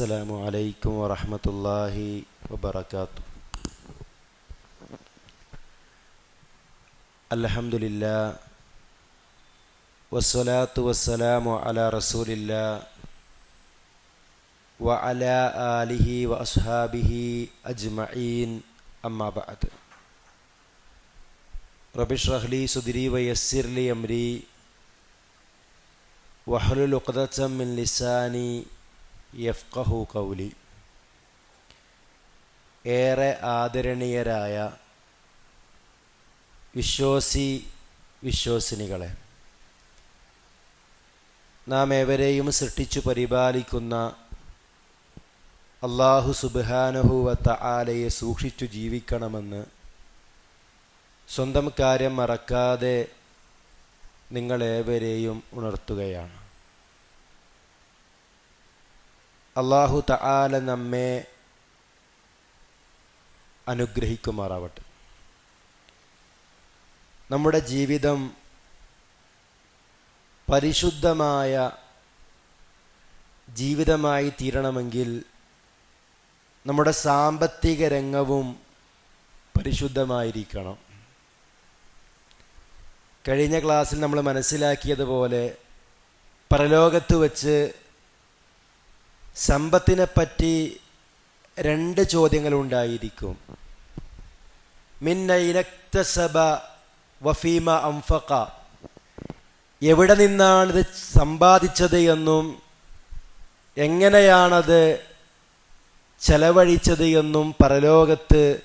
السلام عليكم ورحمة الله وبركاته. الحمد لله والصلاة والسلام على رسول الله وعلى آله وأصحابه أجمعين. أما بعد رب اشرح لي صدري ويسر لي أمري واحلل عقدة من لساني യഫ്കഹു കൗലി ഏറെ ആദരണീയരായ വിശ്വാസി വിശ്വാസിനികളെ നാം ഏവരെയും സൃഷ്ടിച്ചു പരിപാലിക്കുന്ന അള്ളാഹു സുബാനഹുവത്ത ആലയെ സൂക്ഷിച്ചു ജീവിക്കണമെന്ന് സ്വന്തം കാര്യം മറക്കാതെ നിങ്ങളേവരെയും ഉണർത്തുകയാണ്. അള്ളാഹു തആല നമ്മെ അനുഗ്രഹിക്കുമാറാവട്ടെ. നമ്മുടെ ജീവിതം പരിശുദ്ധമായ ജീവിതമായി തീരണമെങ്കിൽ നമ്മുടെ സാമ്പത്തിക രംഗവും പരിശുദ്ധമായിരിക്കണം. കഴിഞ്ഞ ക്ലാസ്സിൽ നമ്മൾ മനസ്സിലാക്കിയതുപോലെ പരലോകത്ത് വച്ച് സമ്പത്തിനെ പറ്റി രണ്ട് ചോദ്യങ്ങളുണ്ടായിരിക്കും. മിന്നൈനക്തസബ വഫീമ അംഫക്ക എവിടെ നിന്നാണിത് സമ്പാദിച്ചത് എന്നും എങ്ങനെയാണത് ചെലവഴിച്ചത് എന്നും പരലോകത്ത്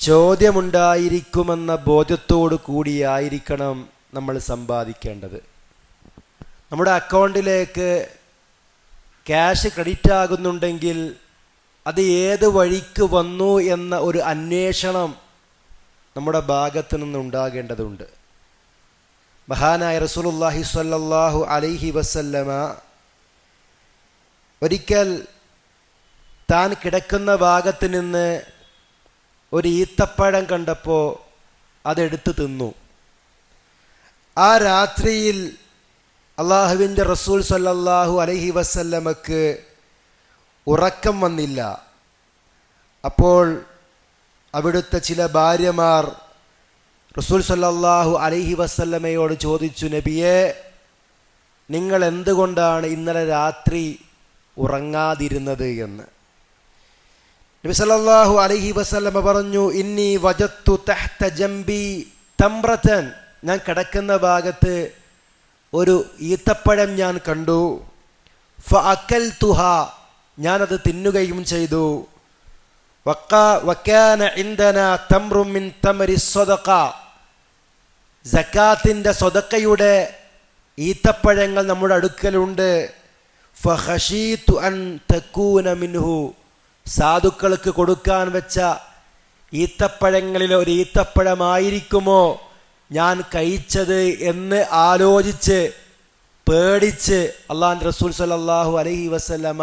ചോദ്യമുണ്ടായിരിക്കുമെന്ന ബോധ്യത്തോടു കൂടിയായിരിക്കണം നമ്മൾ സമ്പാദിക്കേണ്ടത്. നമ്മുടെ അക്കൗണ്ടിലേക്ക് ക്യാഷ് ക്രെഡിറ്റ് ആകുന്നുണ്ടെങ്കിൽ അത് ഏത് വഴിക്ക് വന്നു എന്ന ഒരു അന്വേഷണം നമ്മുടെ ഭാഗത്ത് നിന്നുണ്ടാകേണ്ടതുണ്ട് മഹാനായ റസൂലുല്ലാഹി സ്വല്ലല്ലാഹു അലൈഹി വസല്ലമ ഒരിക്കൽ താൻ കിടക്കുന്ന ഭാഗത്ത് നിന്ന് ഒരു ഈത്തപ്പഴം കണ്ടപ്പോൾ അതെടുത്ത് തിന്നു. ആ രാത്രിയിൽ അള്ളാഹുവിന്റെ റസൂൽ സല്ലല്ലാഹു അലൈഹി വസല്ലമക്ക് ഉറക്കം വന്നില്ല. അപ്പോൾ അവിടുത്തെ ചില ഭാര്യമാർ റസൂൽ സല്ലല്ലാഹു അലൈഹി വസല്ലമയോട് ചോദിച്ചു നബിയെ നിങ്ങൾ എന്തുകൊണ്ടാണ് ഇന്നലെ രാത്രി ഉറങ്ങാതിരുന്നത് എന്ന്? നബി സല്ലല്ലാഹു അലൈഹി വസല്ലമ പറഞ്ഞു ഇന്നി വജത്തു തഹ്ത ജംബി തമ്രതൻ ഞാൻ കിടക്കുന്ന ഭാഗത്ത് ഒരു ഈത്തപ്പഴം ഞാൻ കണ്ടു. ഫ അക്കൽ തുഹ ഞാനത് തിന്നുകയും ചെയ്തു. വക്ക വക്കാന ഇന്ധന തമ്രുമിൻ തമരി സ്വതക്ക ജക്കാത്തിന്റെ സ്വതക്കയുടെ ഈത്തപ്പഴങ്ങൾ നമ്മുടെ അടുക്കലുണ്ട്. ഫഹഷീത്തു അൻ തക്കൂന മിൻഹു സാധുക്കൾക്ക് കൊടുക്കാൻ വെച്ച ഈത്തപ്പഴങ്ങളിലെ ഒരു ഈത്തപ്പഴമായിരിക്കുമോ? ഞാൻ കഴിച്ചത് എന്ന് ആലോചിച്ച് പേടിച്ച് അള്ളാൻ റസൂൽ സല്ലാഹു അലഹി വസല്ലമ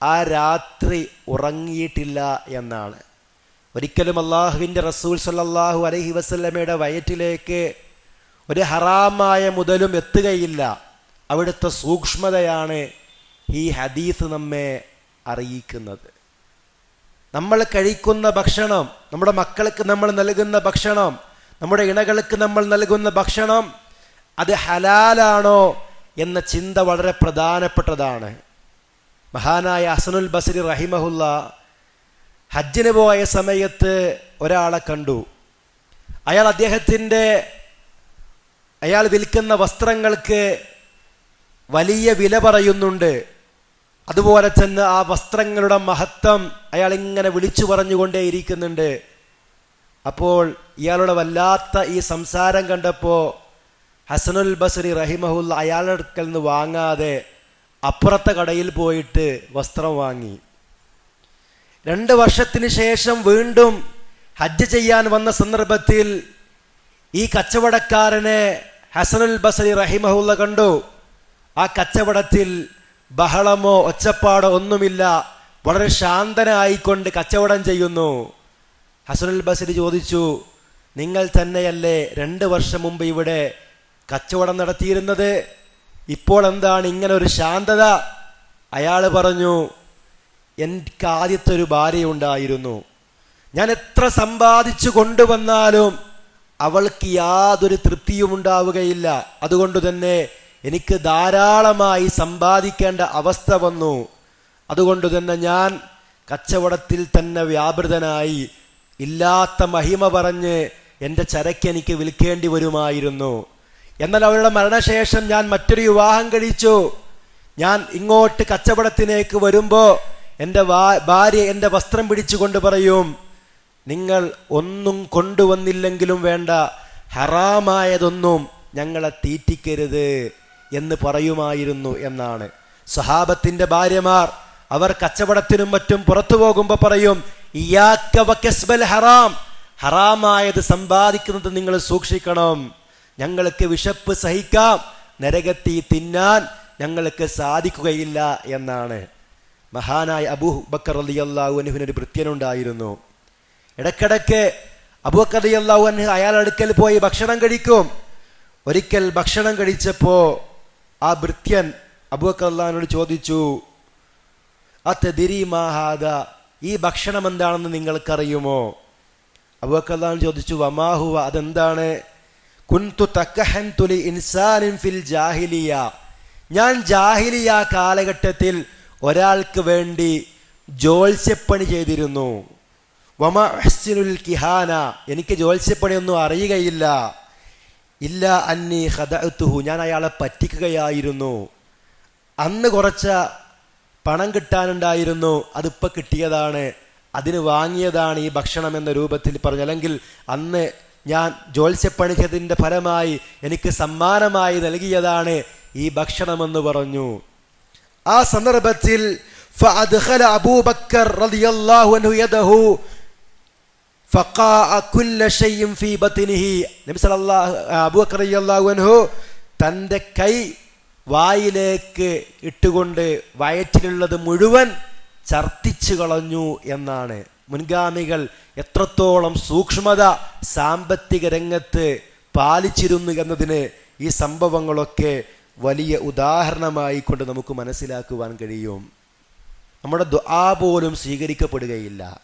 ആ രാത്രി ഉറങ്ങിയിട്ടില്ല എന്നാണ്. ഒരിക്കലും അള്ളാഹുവിന്റെ റസൂൽ സല്ലാഹു അലഹി വസല്ലമയുടെ വയറ്റിലേക്ക് ഒരു ഹറാമായ മുതലും എത്തുകയില്ല. അവിടുത്തെ സൂക്ഷ്മതയാണ് ഈ ഹദീസ് നമ്മെ അറിയിക്കുന്നത്. നമ്മൾ കഴിക്കുന്ന ഭക്ഷണം നമ്മുടെ മക്കൾക്ക് നമ്മൾ നൽകുന്ന ഭക്ഷണം നമ്മുടെ ഇണകൾക്ക് നമ്മൾ നൽകുന്ന ഭക്ഷണം അത് ഹലാലാണോ എന്ന ചിന്ത വളരെ പ്രധാനപ്പെട്ടതാണ്. മഹാനായ അസനുൽ ബസരി റഹിമഹുല്ല ഹജ്ജിന് പോയ സമയത്ത് ഒരാളെ കണ്ടു. അയാൾ അദ്ദേഹത്തിന്റെ അയാൾ വിൽക്കുന്ന വസ്ത്രങ്ങൾക്ക് വലിയ വില പറയുന്നുണ്ട്. അതുപോലെ തന്നെ ആ വസ്ത്രങ്ങളുടെ മഹത്വം അയാൾ ഇങ്ങനെ വിളിച്ചു പറഞ്ഞുകൊണ്ടേയിരിക്കുന്നുണ്ട്. അപ്പോൾ ഇയാളുടെ വല്ലാത്ത ഈ സംസാരം കണ്ടപ്പോൾ ഹസനുൽ ബസറി റഹിമഹുല്ല അയാളുടെ നിന്ന് വാങ്ങാതെ അപ്പുറത്തെ കടയിൽ പോയിട്ട് വസ്ത്രം വാങ്ങി. രണ്ട് വർഷത്തിന് ശേഷം വീണ്ടും ഹജ്ജ് ചെയ്യാൻ വന്ന സന്ദർഭത്തിൽ ഈ കച്ചവടക്കാരനെ ഹസനുൽ ബസറി റഹിമഹുല്ല കണ്ടു. ആ കച്ചവടത്തിൽ ബഹളമോ ഒച്ചപ്പാടോ ഒന്നുമില്ല. വളരെ ശാന്തനായിക്കൊണ്ട് കച്ചവടം ചെയ്യുന്നു. ഹസനുൽ ബസരി ചോദിച്ചു നിങ്ങൾ തന്നെയല്ലേ രണ്ട് വർഷം മുമ്പ് ഇവിടെ കച്ചവടം നടത്തിയിരുന്നത്? ഇപ്പോൾ എന്താണ് ഇങ്ങനെ ഒരു ശാന്തത? അയാൾ പറഞ്ഞു എനിക്ക് ആദ്യത്തെ ഒരു ഭാര്യയുണ്ടായിരുന്നു ഞാൻ എത്ര സമ്പാദിച്ചു കൊണ്ടുവന്നാലും അവൾക്ക് യാതൊരു തൃപ്തിയും ഉണ്ടാവുകയില്ല. അതുകൊണ്ട് തന്നെ എനിക്ക് ധാരാളമായി സമ്പാദിക്കേണ്ട അവസ്ഥ വന്നു. അതുകൊണ്ട് തന്നെ ഞാൻ കച്ചവടത്തിൽ തന്നെ വ്യാപൃതനായി. ഇല്ലാത്ത മഹിമ പറഞ്ഞ് എന്റെ ചരക്ക് എനിക്ക് വിൽക്കേണ്ടി വരുമായിരുന്നു. എന്നാൽ അവരുടെ മരണശേഷം ഞാൻ മറ്റൊരു വിവാഹം കഴിച്ചു. ഞാൻ ഇങ്ങോട്ട് കച്ചവടത്തിലേക്ക് വരുമ്പോൾ എന്റെ ഭാര്യ എന്റെ വസ്ത്രം പിടിച്ചുകൊണ്ട് പറയും നിങ്ങൾ ഒന്നും കൊണ്ടുവന്നില്ലെങ്കിലും വേണ്ട ഹറാമായതൊന്നും ഞങ്ങളെ തീറ്റിക്കരുത് എന്ന് പറയുമായിരുന്നു എന്നാണ്. സഹാബത്തിന്റെ ഭാര്യമാർ അവർ കച്ചവടത്തിനും മറ്റും പുറത്തു പോകുമ്പോൾ പറയും ഹറാം. ഹറാമായത് സമ്പാദിക്കുന്നത് നിങ്ങൾ സൂക്ഷിക്കണം. ഞങ്ങൾക്ക് വിശപ്പ് സഹിക്കാം. നരകത്തി തിന്നാൻ ഞങ്ങൾക്ക് സാധിക്കുകയില്ല എന്നാണ്. മഹാനായ അബൂ ബക്കർ അലി അള്ളാഹുവിന് ഒരു ഭൃത്യനുണ്ടായിരുന്നു. ഇടക്കിടക്ക് അബൂബക്കർ അലി അള്ളാഹുവിന് അയാൾ അടുക്കൽ പോയി ഭക്ഷണം കഴിക്കും. ഒരിക്കൽ ഭക്ഷണം കഴിച്ചപ്പോ ആ ഭൃത്യൻ അബൂബക്കർ അള്ളാഹുവിനോട് ചോദിച്ചു അത്തതിരി മാഹാദ ഈ ഭക്ഷണം എന്താണെന്ന് നിങ്ങൾക്കറിയുമോ? അബുക്കല്ലാൻ ചോദിച്ചു വമാഹുവ അതെന്താണ്? കുൻതു തക്കഹൻ തുലി ഇൻസാനിൻ ഫിൽ ജാഹിലിയ. ഞാൻ ജാഹിലിയ കാലഘട്ടത്തിൽ ഒരാൾക്ക് വേണ്ടി ജോത്സ്യപ്പണി ചെയ്തിരുന്നു. വമ കിഹാന? എനിക്ക് ജോത്സ്യപ്പണിയൊന്നും അറിയുകയില്ല. ഇല്ല അന്നി ഹദഅത്തുഹു ഞാൻ അയാളെ പറ്റിക്കുകയായിരുന്നു. അന്ന് കുറച്ച് പണം കിട്ടാനുണ്ടായിരുന്നു അതിപ്പോൾ കിട്ടിയതാണ് അതിന് വാങ്ങിയതാണ് ഈ ഭക്ഷണം എന്ന രൂപത്തിൽ പറഞ്ഞു അല്ലെങ്കിൽ അന്ന് ഞാൻ ജോത്സ്യപ്പണി ചെയ്തതിൻ്റെ ഫലമായി എനിക്ക് സമ്മാനമായി നൽകിയതാണ് ഈ ഭക്ഷണമെന്ന് പറഞ്ഞു ആ സന്ദർഭത്തിൽ فأدخل أبو بكر رضي الله عنه يده فقاء كل شيء في بطنه നബി സല്ലല്ലാഹു അബൂ ബക്കർ റളിയല്ലാഹു അൻഹു തൻ്റെ കൈ വായിലേക്ക് ഇട്ടുകൊണ്ട് വയറ്റിലുള്ളത് മുഴുവൻ ചർത്തിച്ചു കളഞ്ഞു എന്നാണ്. മുൻഗാമികൾ എത്രത്തോളം സൂക്ഷ്മത സാമ്പത്തിക രംഗത്ത് പാലിച്ചിരുന്നു എന്നതിന് ഈ സംഭവങ്ങളൊക്കെ വലിയ ഉദാഹരണമായി കൊണ്ട് നമുക്ക് മനസ്സിലാക്കുവാൻ കഴിയും. നമ്മുടെ ദുആ പോലും സ്വീകരിക്കപ്പെടുകയില്ല.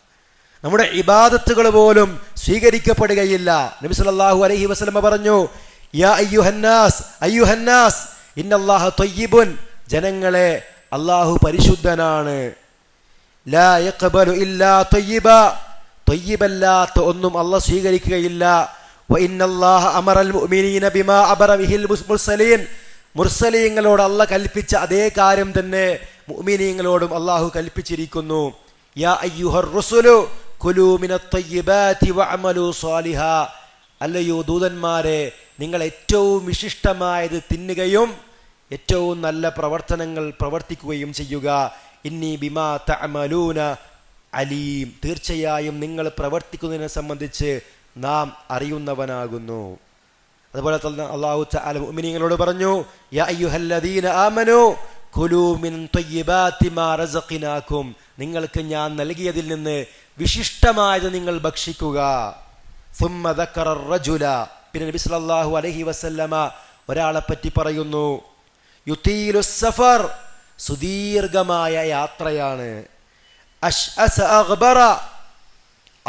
നമ്മുടെ ഇബാദത്തുകൾ പോലും സ്വീകരിക്കപ്പെടുകയില്ല. നബി സല്ലല്ലാഹു അലൈഹി വസല്ലമ പറഞ്ഞു യാ അയ്യുഹന്നാസ് അയ്യുഹന്നാസ് ഇന്നല്ലാഹ ത്വയ്യിബുൻ ജനങ്ങളെ അള്ളാഹു പരിശുദ്ധനാണ്. ലാ ഇല്ലാ ത്വയ്യിബ ത്വയ്യിബല്ലാത്ത ഒന്നും അള്ളാഹ് സ്വീകരിക്കുകയില്ല. അമറൽ മുഅ്മിനീന ബിമാ മുർസലീങ്ങളോട് അള്ളാഹ് കൽപ്പിച്ച അതേ കാര്യം തന്നെ മുഅ്മിനീങ്ങളോടും അള്ളാഹു കൽപ്പിച്ചിരിക്കുന്നു. യാ അയ്യുഹർ കുലു വഅമലു അല്ലയോ ദൂതന്മാരെ നിങ്ങൾ ഏറ്റവും വിശിഷ്ടമായത് തിന്നുകയും ഏറ്റവും നല്ല പ്രവർത്തനങ്ങൾ പ്രവർത്തിക്കുകയും ചെയ്യുക. ഇന്നി ബിമാ തമലൂന അലീം. തീർച്ചയായും നിങ്ങൾ പ്രവർത്തിക്കുന്നതിനെ സംബന്ധിച്ച് നാം അറിയുന്നവനാകുന്നു. അതുപോലെ തന്നെ അള്ളാഹു ഉമിനിങ്ങളോട് പറഞ്ഞു ആമനു നിങ്ങൾക്ക് ഞാൻ നൽകിയതിൽ നിന്ന് വിശിഷ്ടമായത് നിങ്ങൾ ഭക്ഷിക്കുക. പിന്നെ നബി സല്ലല്ലാഹു അലഹി വസല്ലമ ഒരാളെ പറ്റി പറയുന്നു യുതീലു സഫർ സുദീർഘമായ യാത്രയാണ്.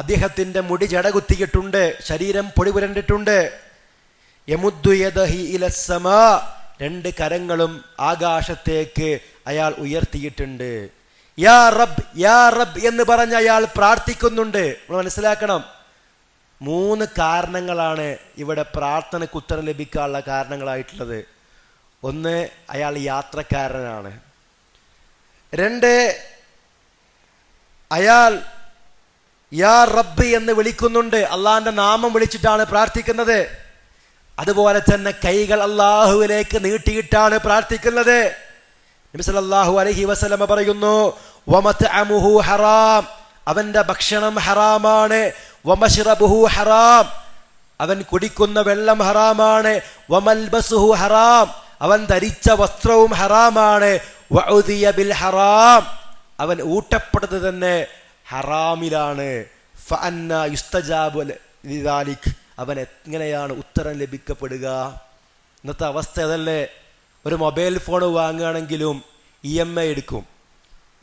അദ്ദേഹത്തിന്റെ മുടി ജടകുത്തിയിട്ടുണ്ട് ശരീരം പൊടിപുരണ്ടിട്ടുണ്ട് രണ്ട് കരങ്ങളും ആകാശത്തേക്ക് അയാൾ ഉയർത്തിയിട്ടുണ്ട്. യാ റബ് യാ റബ് എന്ന് പറഞ്ഞ് അയാൾ പ്രാർത്ഥിക്കുന്നുണ്ട്. നമ്മൾ മനസ്സിലാക്കണം. മൂന്ന് കാരണങ്ങളാണ് ഇവിടെ പ്രാർത്ഥനയ്ക്ക് ഉത്തരം ലഭിക്കാനുള്ള കാരണങ്ങളായിട്ടുള്ളത്. ഒന്ന് അയാൾ യാത്രക്കാരനാണ്. രണ്ട് അയാൾ യാ റബ്ബ് എന്ന് വിളിക്കുന്നുണ്ട്. അള്ളാഹിന്റെ നാമം വിളിച്ചിട്ടാണ് പ്രാർത്ഥിക്കുന്നത്. അതുപോലെ തന്നെ കൈകൾ അള്ളാഹുവിലേക്ക് നീട്ടിയിട്ടാണ് പ്രാർത്ഥിക്കുന്നത്. അലൈഹി വസല്ലമ പറയുന്നു ഹറാം. അവന്റെ ഭക്ഷണം ഹറാമാണ്. വമശ്റബുഹു ഹറാം. അവൻ കുടിക്കുന്ന വെള്ളം ഹറാമാണ്. വമൽബസുഹു ഹറാം. അവൻ ധരിച്ച വസ്ത്രവും ഹറാമാണ്. ബിൽ ഹറാം. അവൻ ഊട്ടപ്പെടുന്നത് തന്നെ ഹറാമിലാണ്. അവൻ എങ്ങനെയാണ് ഉത്തരം ലഭിക്കപ്പെടുക? ഇന്നത്തെ അവസ്ഥ അതല്ലേ? ഒരു മൊബൈൽ ഫോൺ വാങ്ങുകയാണെങ്കിലും ഇ എം ഐ എടുക്കും.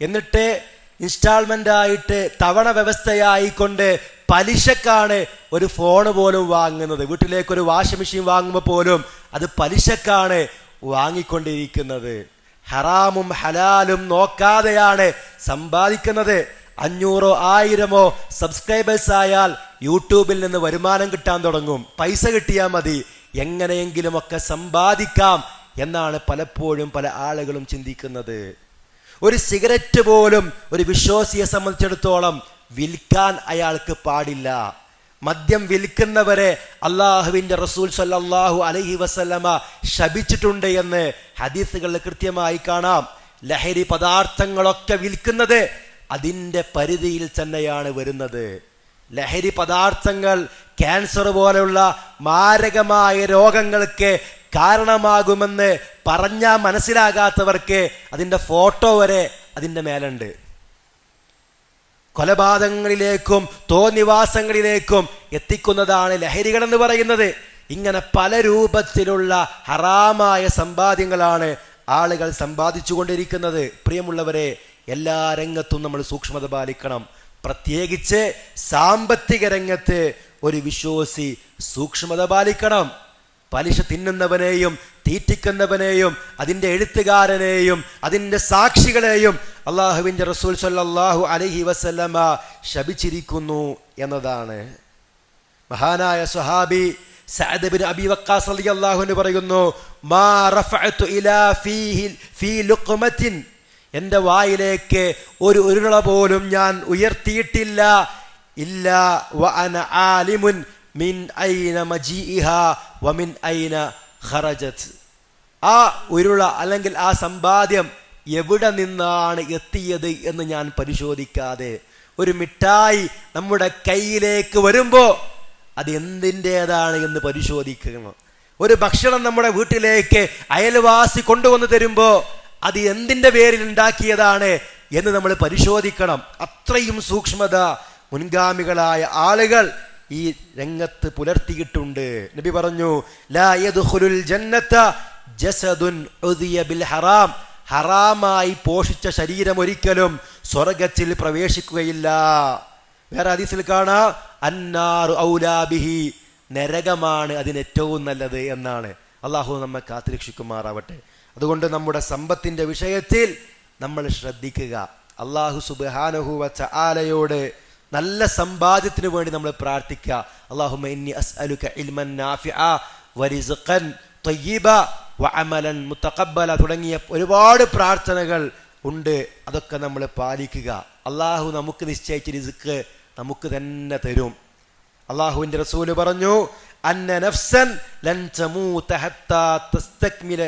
എന്നിട്ട് ഇൻസ്റ്റാൾമെന്റ് ആയിട്ട് തവണ വ്യവസ്ഥയായിക്കൊണ്ട് പലിശക്കാണ് ഒരു ഫോൺ പോലും വാങ്ങുന്നത്. വീട്ടിലേക്ക് ഒരു വാഷിംഗ് മെഷീൻ വാങ്ങുമ്പോൾ പോലും അത് പലിശക്കാണ് വാങ്ങിക്കൊണ്ടിരിക്കുന്നത്. ഹറാമും ഹലാലും നോക്കാതെയാണ് സമ്പാദിക്കുന്നത്. അഞ്ഞൂറോ ആയിരമോ സബ്സ്ക്രൈബേഴ്സ് ആയാൽ യൂട്യൂബിൽ നിന്ന് വരുമാനം കിട്ടാൻ തുടങ്ങും. പൈസ കിട്ടിയാൽ മതി. എങ്ങനെയെങ്കിലുമൊക്കെ സമ്പാദിക്കാം എന്നാണ് പലപ്പോഴും പല ആളുകളും ചിന്തിക്കുന്നത്. ഒരു സിഗരറ്റ് പോലും ഒരു വിശ്വാസിയെ സംബന്ധിച്ചിടത്തോളം വിൽക്കാൻ അയാൾക്ക് പാടില്ല. മദ്യം വിൽക്കുന്നവരെ അള്ളാഹുവിന്റെ റസൂൽ സല്ലാഹു അലഹി വസല്ലമ ശപിച്ചിട്ടുണ്ട് എന്ന് ഹദീസുകളിൽ കൃത്യമായി കാണാം. ലഹരി പദാർത്ഥങ്ങളൊക്കെ വിൽക്കുന്നത് അതിന്റെ പരിധിയിൽ തന്നെയാണ് വരുന്നത്. ലഹരി പദാർത്ഥങ്ങൾ ക്യാൻസർ പോലെയുള്ള മാരകമായ രോഗങ്ങൾക്ക് കാരണമാകുമെന്ന് പറഞ്ഞാൽ മനസ്സിലാകാത്തവർക്ക് അതിന്റെ ഫോട്ടോ വരെ അതിന്റെ മേലുണ്ട്. കൊലപാതകങ്ങളിലേക്കും തോന്നിവാസങ്ങളിലേക്കും എത്തിക്കുന്നതാണ് ലഹരികൾ എന്ന് പറയുന്നത്. ഇങ്ങനെ പല രൂപത്തിലുള്ള ഹറാമായ സമ്പാദ്യങ്ങളാണ് ആളുകൾ സമ്പാദിച്ചു കൊണ്ടിരിക്കുന്നത് പ്രിയമുള്ളവരെ എല്ലാ രംഗത്തും നമ്മൾ സൂക്ഷ്മത പാലിക്കണം. പ്രത്യേകിച്ച് സാമ്പത്തിക രംഗത്ത് ഒരു വിശ്വാസി സൂക്ഷ്മത പാലിക്കണം. പലിശ തിന്നുന്നവനെയും തീറ്റിക്കുന്നവനെയും അതിന്റെ എഴുത്തുകാരനെയും അതിന്റെ സാക്ഷികളെയും അള്ളാഹുവിന്റെ റസൂൽ സല്ലാഹു അലഹി വസല്ലമ ശപിച്ചിരിക്കുന്നു എന്നതാണ്. മഹാനായ സുഹാബി സഅദ് ബിൻ അബി വക്കാസ് അലി അൻഹു പറയുന്നു മാ ഇലാ ഫീഹി ഫീ എന്റെ വായിലേക്ക് ഒരു ഉരുള പോലും ഞാൻ ഉയർത്തിയിട്ടില്ല. ഇല്ല വ അന ആലിമുൻ മിൻ ഐന മജീഇഹ വമിൻ മിൻ ഐന ഖറജത്. ആ ഉരുള അല്ലെങ്കിൽ ആ സമ്പാദ്യം എവിടെ നിന്നാണ് എത്തിയത് എന്ന് ഞാൻ പരിശോധിക്കാതെ ഒരു മിഠായി നമ്മുടെ കയ്യിലേക്ക് വരുമ്പോൾ അത് എന്തിന്റെതാണ് എന്ന് പരിശോധിക്കണം. ഒരു ഭക്ഷണം നമ്മുടെ വീട്ടിലേക്ക് അയൽവാസി കൊണ്ടുവന്ന് തരുമ്പോൾ അത് എന്തിന്റെ പേരിൽ ഉണ്ടാക്കിയതാണ് എന്ന് നമ്മൾ പരിശോധിക്കണം. അത്രയും സൂക്ഷ്മത മുൻഗാമികളായ ആളുകൾ ഈ രംഗത്ത് പുലർത്തിയിട്ടുണ്ട്. നബി പറഞ്ഞു ലാ യദ്ഖുലുൽ ജന്നത ജസദുൻ ബിൽ ഹറാം. ഹറാമായി പോഷിച്ച ശരീരം ഒരിക്കലും സ്വർഗത്തിൽ പ്രവേശിക്കുകയില്ല. വേറെ ഹദീസിൽ കാണാ അന്നാറു ഔലാബിഹി നരകമാണ് അതിന് ഏറ്റവും നല്ലത് എന്നാണ്. അള്ളാഹു നമ്മെ കാത്തിരക്ഷിക്കുമാറാവട്ടെ. അതുകൊണ്ട് നമ്മുടെ സമ്പത്തിന്റെ വിഷയത്തിൽ നമ്മൾ ശ്രദ്ധിക്കുക. അള്ളാഹു സുബാനഹുവ ചാലയോട് നല്ല സമ്പാദ്യത്തിന് വേണ്ടി നമ്മൾ പ്രാർത്ഥിക്കുക. അള്ളാഹുമ്മ ഇന്നി ഇൽമൻ വരിസ്ഖൻ വഅമലൻ തുടങ്ങിയ ഒരുപാട് പ്രാർത്ഥനകൾ ഉണ്ട്. അതൊക്കെ നമ്മൾ പാലിക്കുക. അള്ളാഹു നമുക്ക് നിശ്ചയിച്ച റിസ്ക് നമുക്ക് തന്നെ തരും. അള്ളാഹുവിന്റെ റസൂൽ പറഞ്ഞു അന്ന നഫ്സൻ ലൻ തമൂത ഹത്താ തസ്തക്മില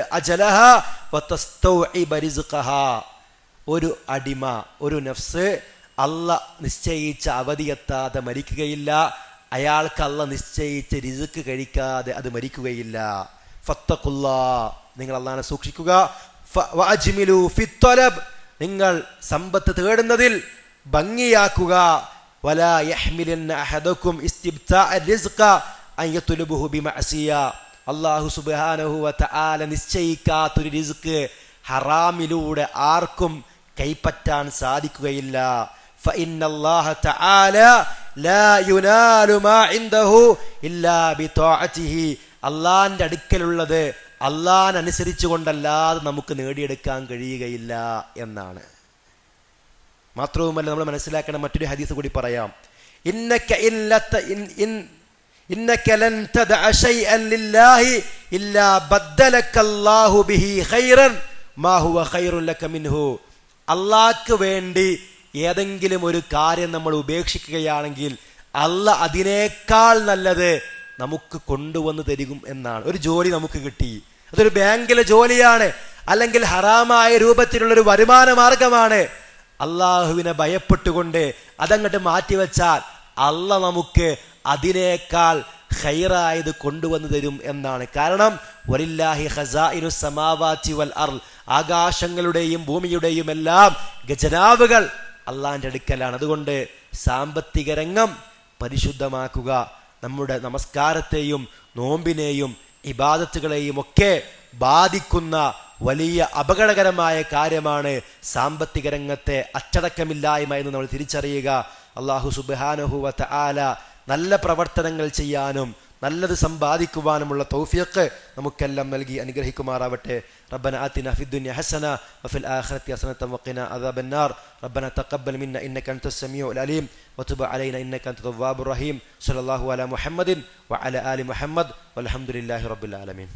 ഒരു അടിമ ഒരു നഫ്സ് അല്ല നിശ്ചയിച്ച അവധിയെത്താതെ മരിക്കുകയില്ല. അയാൾക്ക് അല്ല നിശ്ചയിച്ച രിസുക്ക് കഴിക്കാതെ അത് മരിക്കുകയില്ല. ഫത്തക്കുല്ല നിങ്ങൾ അള്ളാനെ സൂക്ഷിക്കുക. നിങ്ങൾ സമ്പത്ത് തേടുന്നതിൽ ഭംഗിയാക്കുക. നിശ്ചയിക്കാത്തൊരു റിസ്ക് ഹറാമിലൂടെ ആർക്കും കൈപ്പറ്റാൻ സാധിക്കുകയില്ല. فإن الله تعالى لا ينال ما عنده إلا بطاعته അള്ളാന്റെ അടുക്കലുള്ളത് അള്ളാൻ അനുസരിച്ചു കൊണ്ടല്ലാതെ നമുക്ക് നേടിയെടുക്കാൻ കഴിയുകയില്ല എന്നാണ് മാത്രവുമല്ല നമ്മൾ മനസ്സിലാക്കണം മറ്റൊരു ഹദീസ് കൂടി പറയാം ഇന്നക ഇല്ലത്ത ഇൻ- ഇൻ- ഇന്നക ലൻ തദഅ ശൈഅൻ ലില്ലാഹി ഇല്ലാ ബദ്ദലക അല്ലാഹു ബിഹി ഖൈറൻ മാ ഹുവ ഖൈറുൻ ലക മിൻഹു അള്ളാഹ്ക്ക് വേണ്ടി ഏതെങ്കിലും ഒരു കാര്യം നമ്മൾ ഉപേക്ഷിക്കുകയാണെങ്കിൽ അല്ല അതിനേക്കാൾ നല്ലത് നമുക്ക് കൊണ്ടുവന്ന് തരും എന്നാണ്. ഒരു ജോലി നമുക്ക് കിട്ടി. അതൊരു ബാങ്കിലെ ജോലിയാണ്. അല്ലെങ്കിൽ ഹറാമായ രൂപത്തിലുള്ള ഒരു വരുമാന മാർഗമാണ്. അള്ളാഹുവിനെ ഭയപ്പെട്ടുകൊണ്ട് അതങ്ങോട്ട് മാറ്റിവെച്ചാൽ അല്ല നമുക്ക് അതിനേക്കാൾ ഹൈറായത് കൊണ്ടുവന്നു തരും എന്നാണ്. കാരണം വലില്ലാഹി ഹസായിനു സമാവാച്ചി വൽ അർ ആകാശങ്ങളുടെയും ഭൂമിയുടെയും എല്ലാം ഖജനാവുകൾ അള്ളാന്റെ അടുക്കലാണ്. അതുകൊണ്ട് സാമ്പത്തിക രംഗം പരിശുദ്ധമാക്കുക. നമ്മുടെ നമസ്കാരത്തെയും നോമ്പിനെയും ഇബാദത്തുകളെയും ഒക്കെ ബാധിക്കുന്ന വലിയ അപകടകരമായ കാര്യമാണ് സാമ്പത്തിക രംഗത്തെ അച്ചടക്കമില്ലായ്മ എന്ന് നമ്മൾ തിരിച്ചറിയുക. അള്ളാഹു സുബാനുഹുവത്ത ആല നല്ല പ്രവർത്തനങ്ങൾ ചെയ്യാനും നല്ലത് സമ്പാദിക്കുവാനുമുള്ള തൗഫീഖ് നമുക്കെല്ലാം നൽകി അനുഗ്രഹിക്കുമാറാവട്ടെ ربنا آتنا في الدنيا حسنة وفي الآخرة حسنة وقنا عذاب النار ربنا تقبل منا إنك أنت السميع العليم وتب علينا إنك أنت التواب الرحيم صلى الله على محمد وعلى آل محمد والحمد لله رب العالمين